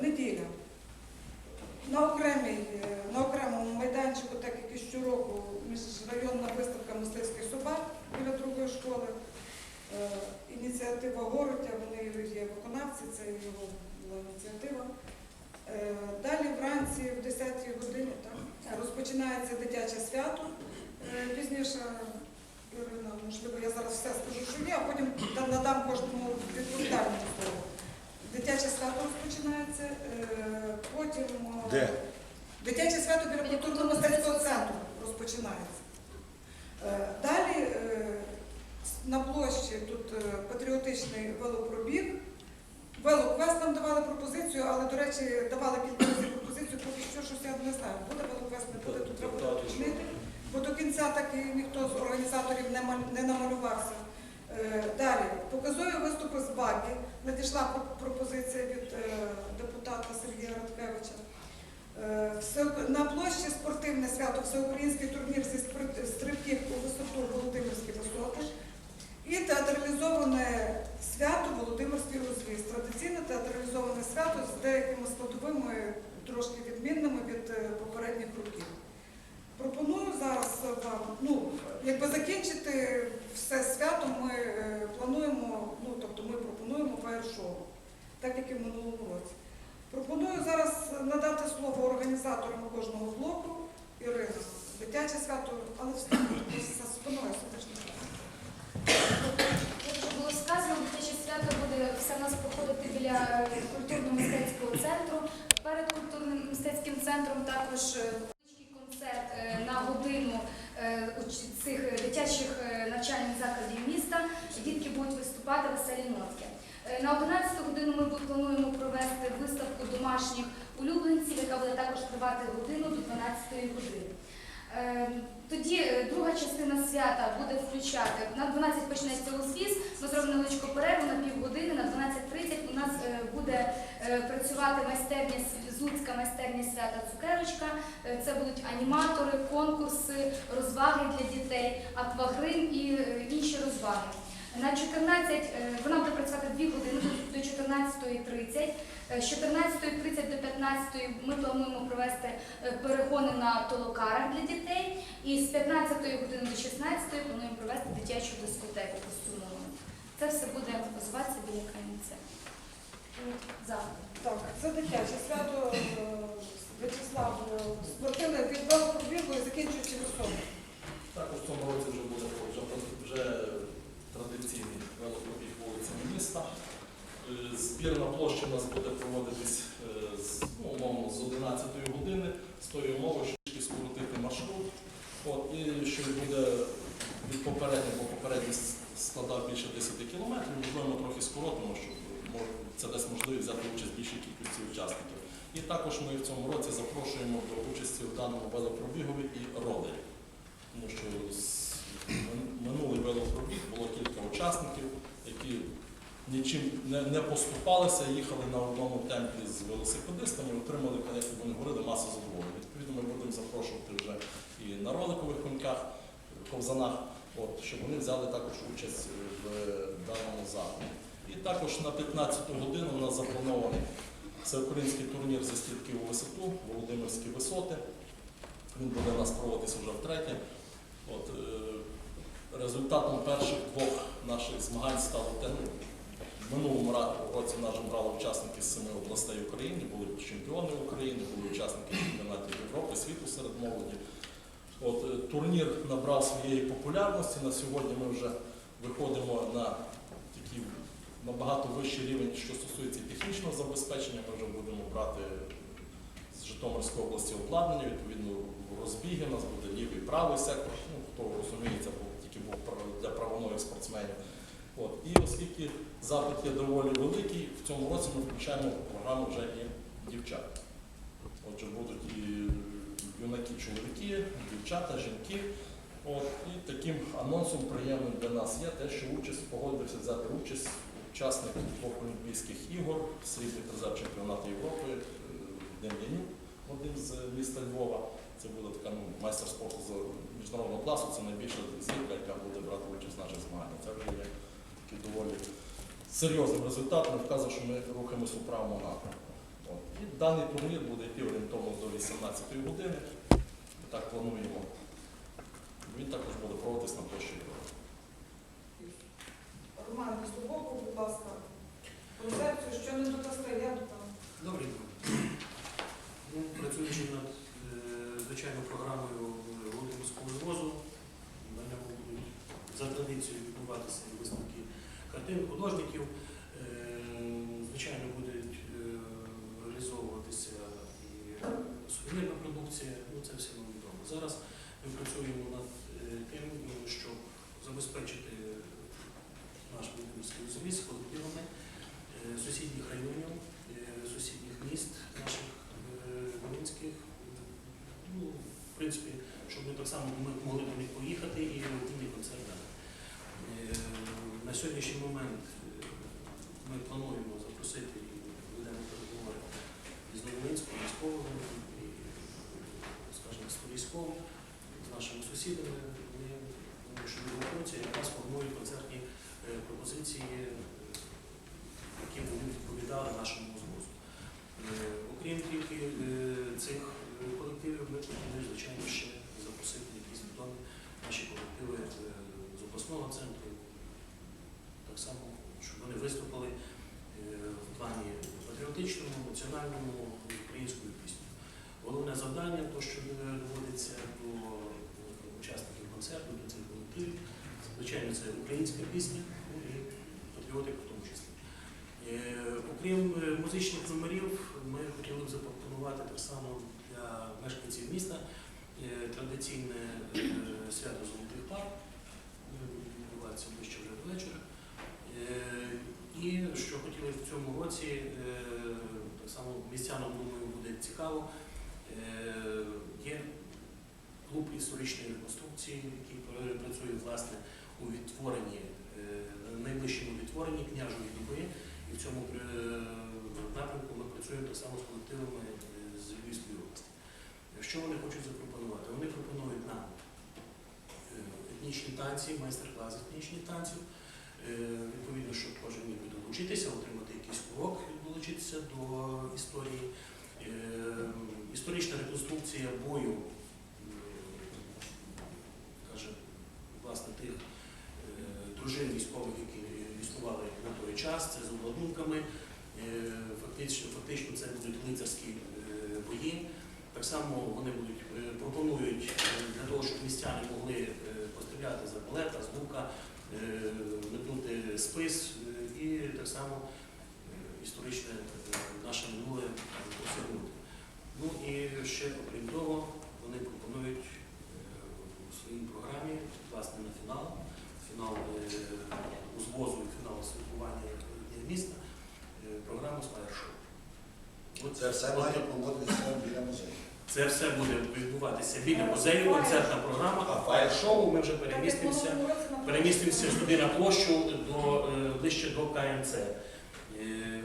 Неділя. На, окремій, е, на окремому майданчику, так як і щороку, міжрайонна виставка мисливських собак біля другої школи. Е, Ініціатива Городя, вони є виконавці, це його була ініціатива. Е, Далі вранці в 10-й годині так, розпочинається дитяче свято. Е, Пізніше, Ірина, можливо, я зараз все скажу, що є, а потім надам кожному відповідальному слово. Дитяче свято розпочинається, е, потім е, Де? дитяче свято біля культурно-мистецького центру розпочинається. Е, Далі на площі тут патріотичний велопробіг. Велоквест нам давали пропозицію, але, до речі, давали кілька разів пропозицію, поки що щось я не знаю. Буде велоквест, не буде, тут треба уточнити. Бо до кінця так і ніхто з організаторів не намалювався. Е, Далі, показові виступи з БАКі. Надійшла пропозиція від е, депутата Сергія Радкевича. Е, На площі спортивне свято, всеукраїнський турнір зі стрибків у висоту Володимирські висоти. І театралізоване свято Володимирський розвіз. Традиційне театралізоване свято з деякими складовими трошки відмінними від е, попередніх років. Пропоную зараз вам, ну, якби закінчити все свято, ми е, плануємо, ну, тобто ми пропонуємо фаєр-шоу, так і в минулому році. Пропоную зараз надати слово організаторам кожного блоку, Ірина, дитяче свято, але за спиною. Як було сказано, дитяче свято буде все нас проходити біля культурно-мистецького центру. Перед культурним мистецьким центром також е, концерт е, на годину е, цих дитячих навчальних закладів міста. Дітки будуть виступати веселі нотки. Е, На 11 годину ми плануємо провести виставку домашніх улюбленців, яка буде також тривати годину до 12 години. Е, Тоді е, друга частина свята буде включати. На 12 почнеться узвіз, ми зробимо невеличку перерву на півгодини, на 12.30 у нас буде працювати майстерня Зуцька майстерня свята Цукерочка. Це будуть аніматори, конкурси, розваги для дітей, аквагрим і інші розваги. На 14, е, вона буде працювати 2 години до 14.30. Е, З 14.30 до 15 ми плануємо провести е, перегони на толокарах для дітей. І з 15 години до 16 плануємо провести дитячу дискотеку костюмову. Це все буде розвиватися біля. Завтра. Так, це дитяче свято В'ячеслав е, спортивне від велопробігу і закінчуючи високо. Також в цьому році вже буде вже традиційний велопробіг вулицями міста. Е, Збір на площі у нас буде проводитись е, ну, умовно, з 11 години з тою умовою, що тільки скоротити маршрут. От, і що буде від попереднього, бо попередній складав більше 10 кілометрів, можливо, ми трохи скоротимо, щоб це дасть можливість взяти участь більшій кількості учасників. І також ми в цьому році запрошуємо до участі в даному велопробігові і ролерів. Тому що минулий велопробіг було кілька учасників, які нічим не, не поступалися, їхали на одному темпі з велосипедистами, отримали, як вони говорили, масу задоволення. Відповідно, ми будемо запрошувати вже і на роликових коньках, ковзанах, от, щоб вони взяли також участь в даному заході. І також на 15 ту годину у нас запланований всеукраїнський турнір зі стрибків у висоту, Володимирські висоти. Він буде у нас проводитися вже втретє. От, е, результатом перших двох наших змагань стало те, ну, в минулому році в нас брали учасники з семи областей України, були чемпіони України, були учасники чемпіонатів Європи, світу серед молоді. От, е, турнір набрав своєї популярності. На сьогодні ми вже виходимо на такий набагато вищий рівень, що стосується технічного забезпечення. Ми вже будемо брати з Житомирської області обладнання, відповідно розбіги, у нас буде лівий правий сектор, ну, хто розуміється, бо був для правонових спортсменів. От. І оскільки запит є доволі великий, в цьому році ми включаємо в програму вже і дівчат. Отже, будуть і юнаки-чоловіки, дівчата, жінки. От. І таким анонсом приємним для нас є те, що участь погодився взяти участь учасник двох Олімпійських ігор, срібний призер чемпіонату Європи е, Дем'янюк, один з міста Львова. Це буде така ну, майстер спорту з міжнародного класу, це найбільша зірка, яка буде брати участь в наших змаганнях. Це вже є такий доволі серйозним результатом, вказує, що ми рухаємось у правому напрямку. От. І даний турнір буде йти орієнтовно до 18 години. Ми так плануємо. Він також буде проводитись на площі. Роман Слобоку, будь ласка, концепцію, що не додасте, я додам. Добре. Ну, працюючи над звичайною програмою Володимирського звозу, на ньому будуть за традицією відбуватися виставки картин художників. Е, Звичайно, будуть е, реалізовуватися і сувенірна продукція, ну це все нам відомо. Зараз ми працюємо над е, тим, ну, щоб забезпечити наш Володимирський завіс колективами е, сусідніх районів, сусідніх міст наших мінських. Ну, в принципі, щоб ми так само ми могли до них поїхати і ті концерт дати. Е, На сьогоднішній момент е, ми плануємо запросити і ведемо переговори із Новолинськом, військовим скажімо, з військовим, з нашими сусідами. Вони що відгукнуться і якраз формують концертні е, пропозиції, які вони відповідали нашому звозу. Е, Окрім тільки цих колективів, ми плануємо, звичайно, ще запросити якісь відомі наші колективи е, з обласного центру, так само, щоб вони виступили е, в плані патріотичному, національному, українською піснею. Головне завдання, то, що е, доводиться до учасників концерту, до цих колективів, звичайно, це українська пісня ну, і патріотика в тому числі. Окрім музичних номерів, ми хотіли б запропонувати так само мешканців міста е, традиційне е, свято золотих пар, е, відбувається ближче вже до вечора. І що хотіли в цьому році, так само містянам, думаю, буде цікаво, є клуб історичної реконструкції, який працює власне у відтворенні, найближчому відтворенні княжої доби. І в цьому напрямку ми працюємо так само з колективами з Львівської області. Що вони хочуть запропонувати? Вони пропонують нам е, етнічні танці, майстер-клас етнічних танців. Е, Відповідно, щоб кожен міг долучитися, отримати якийсь урок, долучитися до історії. Е, Історична реконструкція бою, каже, власне, тих дружин військових, які існували на той час, це з обладунками. Фактично, фактично це будуть лицарські бої. Так само вони будуть е, пропонують е, для того, щоб містяни могли е, постріляти з арбалета, з лука, метнути спис і так само історичне наше минуле посягнути. Ну і ще окрім того, вони пропонують у своїй програмі, власне, на фінал, фінал узвозу і фінал святкування міста, програму «Спайр-шоу». От Це все має проводитися біля музею. це все буде відбуватися біля музею, концертна програма, а фаєр-шоу ми вже перемістимося, перемістимося сюди на площу до, е, ближче до КМЦ. Е,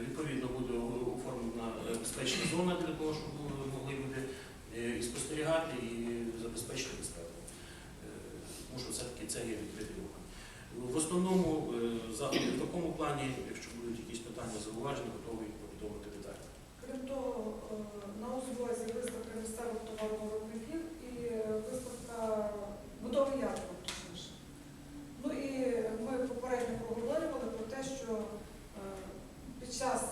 Відповідно буде оформлена безпечна зона для того, щоб е, могли люди і спостерігати, і забезпечити безпеку. Тому що все-таки це є відкритий рух. В основному заходи в такому плані, якщо будуть якісь питання, зауваження, готовий повідомити. Крім того, е, на узвозі виставка місцевих товаровиробників і е, виставка будови ярмарок, точніше. Ну і ми попередньо проговорювали про те, що е, під час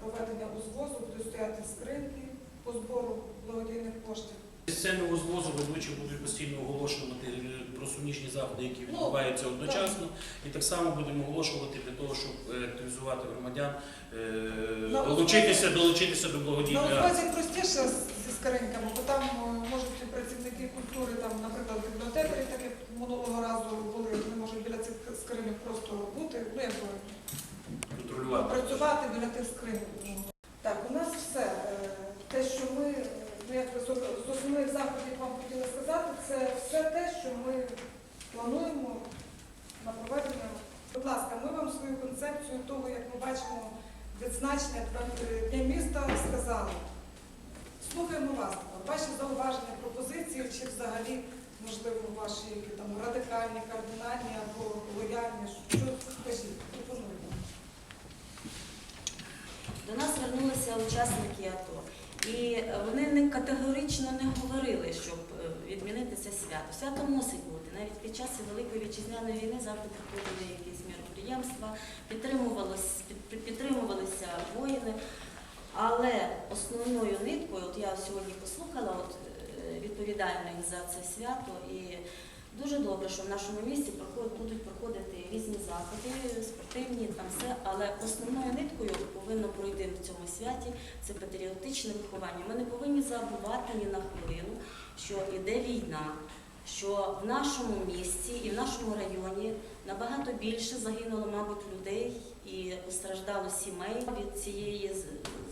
проведення узвозу будуть стояти скриньки по збору благодійних коштів. З сценного звозу ведучі будуть постійно оголошувати про суміжні заходи, які Ну, відбуваються одночасно, і так само будемо оголошувати для того, щоб е, активізувати громадян, е, долучитися, долучитися до На благодійної акції. узвозі простіше з- зі скриньками, бо там е, можуть і працівники культури, там, наприклад, бібліотекарі, так як минулого разу були, вони можуть біля цих скриньок просто бути, ну якби контролювати. працювати біля тих скриньок. Так, у нас все. Е, Те, що ми, е, ну як би, з з основних заходів вам хотіли сказати, це все те, що ми плануємо бачимо відзначення Дня- Дня міста, сказали. Слухаємо вас. Ваші зауваження, пропозиції, чи взагалі, можливо, ваші які там радикальні, кардинальні або лояльні. Що скажіть, пропонуйте. До нас звернулися учасники АТО. І е, вони не категорично не говорили, щоб е, відмінити це свято. Свято мусить бути. Навіть під час Великої вітчизняної війни завжди проходили якісь підтримувалось, підтримувалися воїни. Але основною ниткою, от я сьогодні послухала от, е, відповідальних за це свято, і дуже добре, що в нашому місті будуть проходити різні заходи, спортивні, там все, але основною ниткою повинно пройти в цьому святі це патріотичне виховання. Ми не повинні забувати ні на хвилину, що йде війна, що в нашому місті і в нашому районі набагато більше загинуло, мабуть, людей і постраждало сімей від цієї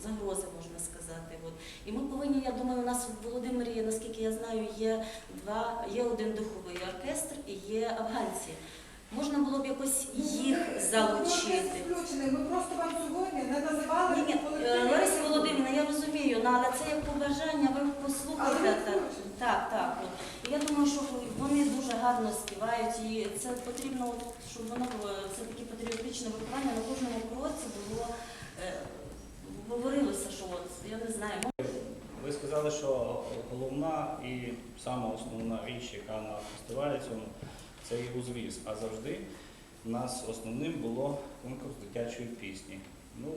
загрози, можна сказати. От. І ми повинні, я думаю, у нас в Володимирі, наскільки я знаю, є два, є один духовий оркестр і є афганці. Можна було б якось їх залучити. Ми просто вам сьогодні не називали Ні, ні, колективні Лариса. Володимирівна, я розумію, ну, але це як побажання, ви Але послухайте. Так, так, так. я думаю, що вони дуже гарно співають, і це потрібно, щоб воно було все-таки патріотичне виховання на кожному кроці було, е, говорилося, що от, я не знаю, Ви сказали, що головна і сама основна річ, яка на фестивалі цьому, це і узвіз. А завжди у нас основним було конкурс дитячої пісні. Ну,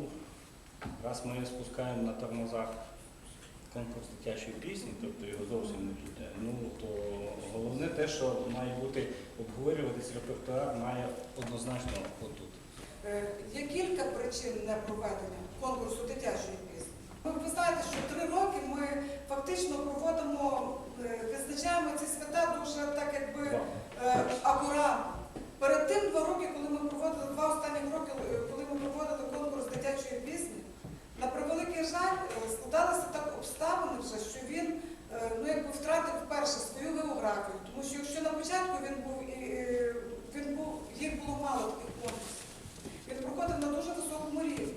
раз ми спускаємо на тормозах конкурс дитячої пісні, тобто його зовсім не буде, ну то головне те, що має бути обговорюватись репертуар, має однозначно отут. Е, Є кілька причин непроведення конкурсу дитячої пісні. Ви, ви знаєте, що три роки ми фактично проводимо, е, визначаємо ці свята дуже так якби Два. е, акуратно. Перед тим два роки, коли ми проводили два останні роки, е, коли ми проводили конкурс дитячої пісні, на превеликий жаль, е, складалися так обставини вже, що він е, ну, якби втратив вперше свою географію. Тому що якщо на початку він був і е, він був, їх було мало таких конкурсів. Він проходив на дуже високому рівні.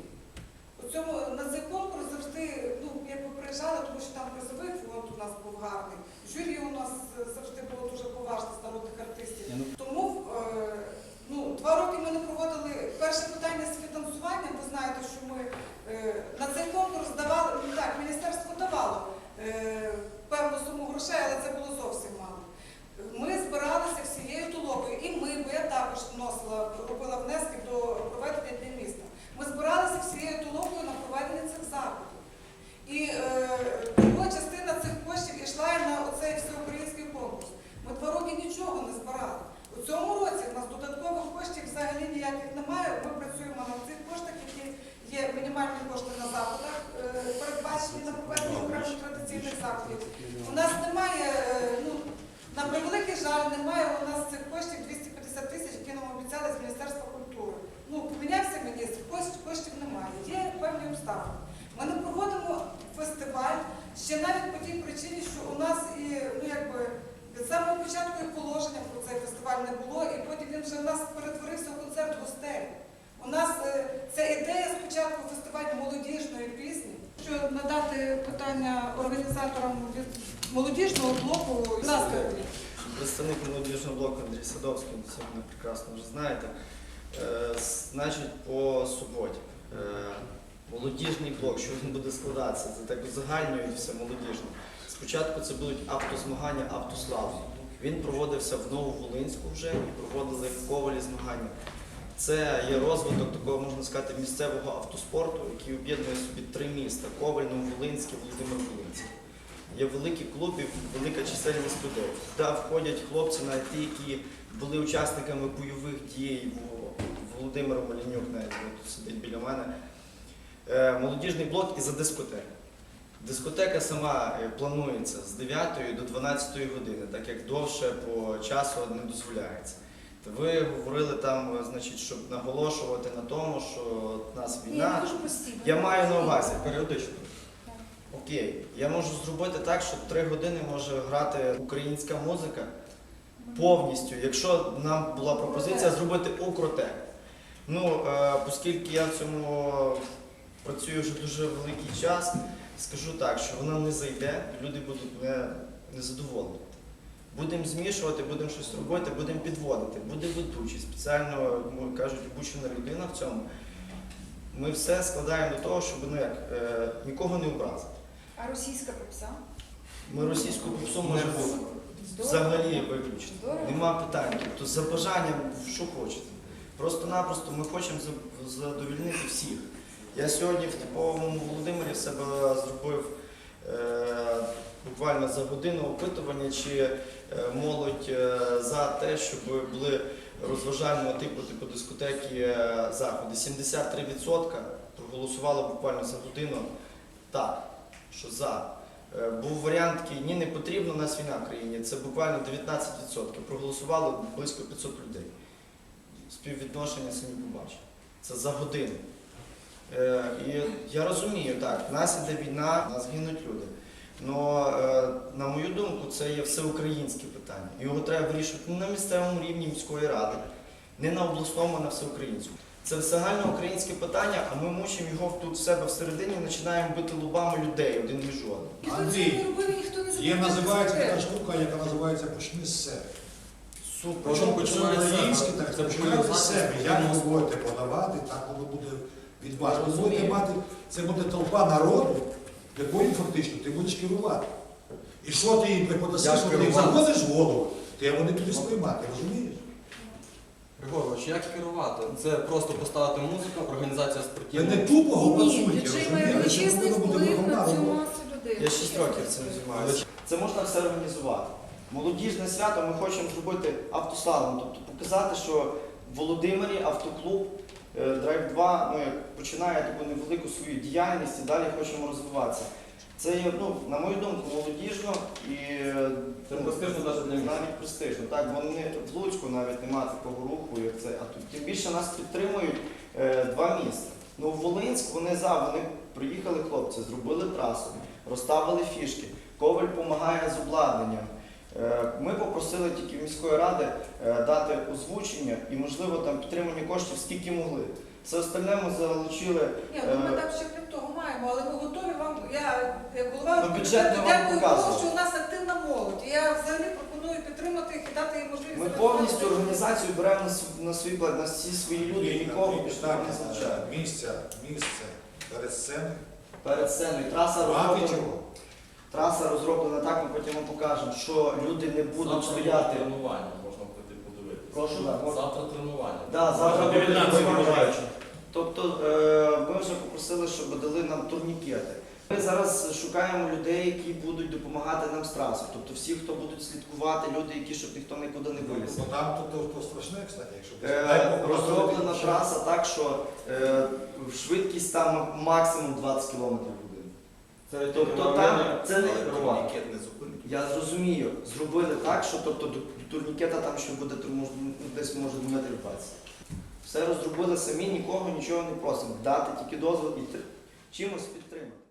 У цьому на цей конкурс завжди ну, якби приїжджали, тому що там призовий фонд у нас був гарний. Журі у нас е, завжди було дуже поважне з народних артистів. Ні, ну, Тому е, ну, два роки ми не проводили перше питання з фінансуванням. Ви знаєте, що ми е, на цей конкурс давали, ну так, міністерство давало е, певну суму грошей, але це було зовсім мало. Ми збиралися всією толокою, і ми, бо я також вносила, робила внески до проведення Дня міста. Ми збиралися всією толокою на проведення цих заходів. І е, друга частина цих коштів йшла і на оцей всеукраїнський конкурс. Ми два роки нічого не збирали. У цьому році в нас додаткових коштів взагалі ніяких немає. Ми працюємо на цих коштах, які є мінімальні кошти на заходах, е, передбачені на проведення окремих традиційних заходів. У нас немає, е, ну, на превеликий жаль, немає у нас цих коштів 250 тисяч, які нам обіцяли з Міністерства культури. Ну, помінявся міністр, коштів, немає. Є певні обставини. Ми не проводимо фестиваль ще навіть по тій причині, що у нас і ну якби від самого початку і положення про цей фестиваль не було, і потім він вже в нас перетворився в концерт гостей. У нас е, ця ідея спочатку фестивалю молодіжної пісні, що надати питання організаторам від молодіжного блоку. Ласка. Представник молодіжного блоку Андрій Садовський, це ви прекрасно вже знаєте. Е, Значить, по суботі. Е, Молодіжний блок, що він буде складатися, це так узагальнюють все молодіжне. Спочатку це будуть автозмагання автославу. Він проводився в Нововолинську вже і проводили в Ковалі змагання. Це є розвиток такого, можна сказати, місцевого автоспорту, який об'єднує собі три міста Коваль, Нововолинське, Володимир Волинський. Є великі клуби, велика чисельність людей. Туди входять хлопці, навіть ті, які були учасниками бойових дій. Володимир Малінюк навіть от сидить біля мене. Е, Молодіжний блок і за дискотеку. Дискотека сама е, планується з 9 до 12 години, так як довше по часу не дозволяється. Ви говорили там, е, значить, щоб наголошувати на тому, що от у нас війна. Я маю на увазі періодично. Окей, я можу зробити так, що три години може грати українська музика повністю. Якщо нам була пропозиція зробити укротек. Ну, е, оскільки я в цьому працюю вже дуже великий час, скажу так, що вона не зайде, люди будуть не, незадоволені. Будемо змішувати, будемо щось робити, будемо підводити. Буде ведучий, спеціально, ну, кажуть, обучена людина в цьому. Ми все складаємо до того, щоб ну, як, е, нікого не образити. А російська попса? Ми російську попсу можемо взагалі виключити. Здорово. Нема питань. Тобто за бажанням, що хочете. Просто-напросто ми хочемо задовільнити всіх. Я сьогодні в типовому Володимирі в себе зробив е, буквально за годину опитування, чи е, молодь е, за те, щоб були розважального типу, типу дискотеки е, заходи. 73% проголосувало буквально за годину так, що за. Е, Був варіант такий, ні, не потрібно, у нас війна в країні. Це буквально 19%. Проголосувало близько 500 людей. Співвідношення самі побачили. Це за годину. Е, і я розумію, так, в нас іде війна, в нас гинуть люди. Але, на мою думку, це є всеукраїнське питання. Його треба вирішувати не на місцевому рівні міської ради, не на обласному, а на всеукраїнському. Це загальноукраїнське питання, а ми мучимо його тут в себе всередині і починаємо бити лобами людей один між одним. Андрій, не робив, і ніхто не Є називається це така штука, яка називається почни з себе. Супер. Причому починається, українське, так, так це починайте з себе. Як ви будете подавати, так воно буде від вас. Ви будете мати, це буде толпа народу, якою фактично ти будеш керувати. І що ти їм преподаси, Як що ти їм керувати? заходиш в голову, то вони тобі сприймати, розумієш? Григорович, як керувати? Це просто поставити музику, організація Ви не тупо Ні, голосуйте, розумієте? Це величезний вплив на цю масу людей. Я 6 років цим займаюся. Це можна все організувати. Молодіжне свято ми хочемо зробити автослалом, тобто показати, що в Володимирі автоклуб е, Драйв 2 ну, як починає таку невелику свою діяльність і далі хочемо розвиватися. Це є, ну, на мою думку, молодіжно і е, Це ну, престижно навіть для міста. навіть престижно. Так, бо не, в Луцьку навіть немає такого руху, як це. А тут тим більше нас підтримують е, два міста. Ну, в Волинськ вони за, вони приїхали хлопці, зробили трасу, розставили фішки. Коваль допомагає з обладнанням. Е, Ми попросили тільки міської ради е, дати озвучення і, можливо, там підтримання коштів скільки могли. Все остальне ми залучили. Ні, ну ми там ще крім маємо, але ми готові вам. Я як голова Ну, бюджет бюджету вам дякую. Богу, що у нас активна молодь. І я взагалі пропоную підтримати їх і дати їм можливість. Ми повністю організацію беремо на св- на свій плат, на всі свої люди, і нікого не залучаємо. Місця, місце перед сценою. Перед сценою траса розроблена. чого? Траса розроблена так, ми потім вам покажемо, що люди не будуть Завтра стояти. тренування, можна прийти подивитися. Прошу, да, можна. Завтра тренування. Да, завтра буде 19 тренування. Тобто е, ми вже попросили, щоб дали нам турнікети. Ми зараз шукаємо людей, які будуть допомагати нам з трасою. Тобто всі, хто будуть слідкувати, люди, які щоб ніхто нікуди не виліз. Бо там то, то, то страшне, кстати, якщо Е, Розроблена траса так, що е, швидкість там максимум 20 км в годину. Це Тобто там це не турнікет не зупинить. Я зрозумію, зробили так, що тобто до турнікета там ще буде ну, десь може метрів 20. Все розробили самі, нікого нічого не просимо. Дати тільки дозвіл і чимось підтримати.